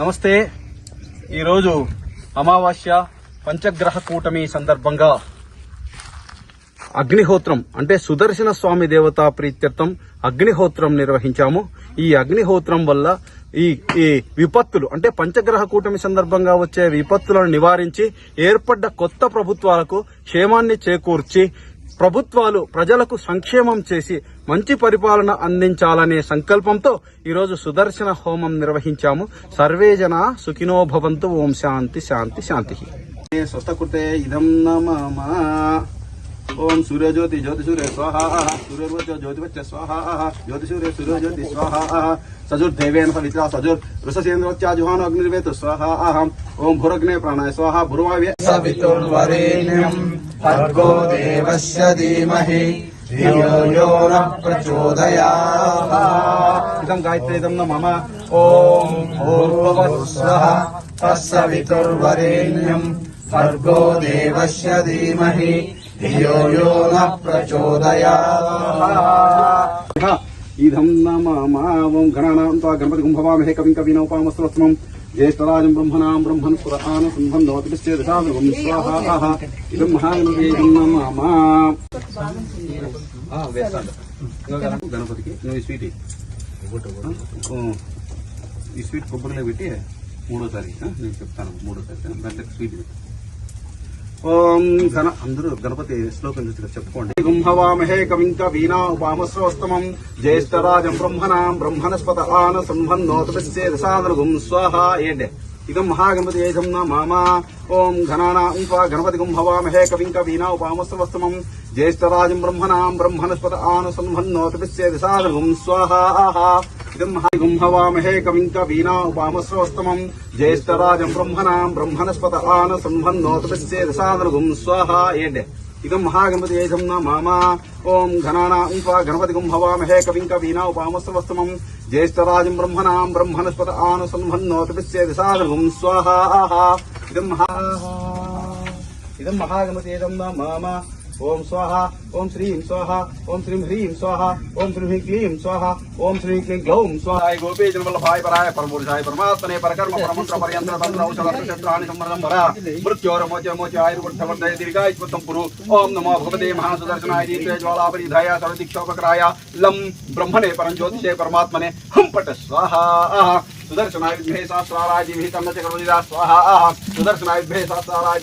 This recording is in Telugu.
నమస్తే. ఈరోజు అమావాస్య పంచగ్రహ కూటమి సందర్భంగా అగ్నిహోత్రం అంటే సుదర్శన స్వామి దేవతా ప్రీత్యర్థం అగ్నిహోత్రం నిర్వహించాము. ఈ అగ్నిహోత్రం వల్ల ఈ ఈ విపత్తులు అంటే పంచగ్రహ కూటమి సందర్భంగా వచ్చే విపత్తులను నివారించి ఏర్పడ్డ కొత్త ప్రభుత్వాలకు క్షేమాన్ని చేకూర్చి ప్రభుత్వాలు ప్రజలకు సంక్షేమం చేసి మంచి పరిపాలన అందించాలనే సంకల్పంతో ఈరోజు సుదర్శన హోమం నిర్వహించాము. సర్వే జన సుఖినో భవంతు. ఓం శాంతి శాంతి శాంతి. స్వస్థకృతే ఇదం ओम सूर्य ज्योति ज्योति सूर्य स्वाहा सूर्य ज्योति ज्योतिवच्च स्वाहा ज्योति सूर्य सूर्य ज्योति स्वाहा सजुर देवेन पवित्रा सजुर ऋषसेन्द्रोच्चा जुहान अग्निर्वेत स्वाहा ओम भुरग्ने प्राणाय स्वाहा भुर्वाव्य सवितुर्वरेण्यं भर्गो देवस्य धीमहि यो न प्रचोदयात् इदं गायत्री इदं न मम ॐ भूर्भुवस्वः तत्सवितुर्वरेण्यं भर्गो देवस्य धीमहि धियो यो न प्रचोदयात् ఇదం నమమ ఓం గణానాం త్వా గణపతి కుంభవామహే కవిం కవినోపామస్త్రోత్సవం జ్యేష్ఠరాజం బ్రహ్మణాం బ్రహ్మన్ పురాణ సింహం నవతిశ్చేదశాం స్వాహ ఇదం మహాగణపతి ఇదం నమమ ఆ, వేస్తాను. ఇంకా గణపతికి నువ్వు ఈ స్వీట్ ఇయ్యి. ఆ, ఈ స్వీట్ కొబ్బరిలో పెట్టి మూడోసారి ఆ, నేను చెప్తాను మూడోసారి దాంట్లో స్వీట్ పెట్టు. ఓం గణ అందరూ గణపతి శ్లోకం చూసి చెప్పుకోండి. గుంహవామహే కవింక వీణా ఉపామశ్రోస్తమం జ్యేష్ఠరాజం బ్రహ్మణాం బ్రహ్మణస్పత ఆన సంభన్నోతపిశ్చేదసాదృగుం స్వాహ ఏంటే? ఇదం మహాగణపతి ఏదం మామ ఓం ఘనానా త్వా గణపతి గుంహవామహే కవింక వీణా ఉపామశ్రవస్తమం జ్యేష్ఠరాజం బ్రహ్మణాం బ్రహ్మణస్పత ఆన సంభన్నోతపిశ్చేదసాదృగుం స్వాహ ఇదం మహాగుంహవామహే కవింక వీణా ఉపామశ్రవస్తమం జ్యేష్ఠరాజం బ్రహ్మణాం బ్రహ్మణస్పత ఆన సంభన్నోతపిశ్చేదసాదృగుం స్వాహ ఏంటే? ఇదం మహాగణపతి ఏజం మామ ఓం ఘనానాం త్వా గణపతి గుంభవామహే కవింక వీణా ఉపామశ్రవస్తమం జ్యేష్ఠరాజం బ్రహ్మణాం బ్రహ్మణస్పత ఆన సంభన్నోతపిశ్చేదసాదృగుం స్వాహ ఇదం మహా ఇదం మహాగణపతి ఏదం మామ ओम स्वाहा ओम श्री स्वाहा ओम श्री ह्री स्वाहा ओम श्री ह्रीं क्लीं स्वाहा ओम श्री क्लीं ग्लौं स्वाहाय गोपी जनवल्लभाय पराय परमूर्धाय परमात्मने परकर्म परमंत्र पर्यंत्र तंत्र औषध नक्षत्राणि संवरणं भरा मृत्योर मोचय मोचय आयुर्वर्धवर्धय दीर्घाय स्वतं पुरु ओम नमो भगवते महासुदर्शनाय दीप्ते ज्वालापरिधाय सर्वदिक्षोपकराय लं ब्रह्मणे परञ्ज्योतिषे परमात्मने। हं पट स्वाहा। सुदर्शनाय विद्महे सहस्राराय जीभितं न च करोति स्वाहा सुदर्शनाय विद्महे सहस्राराय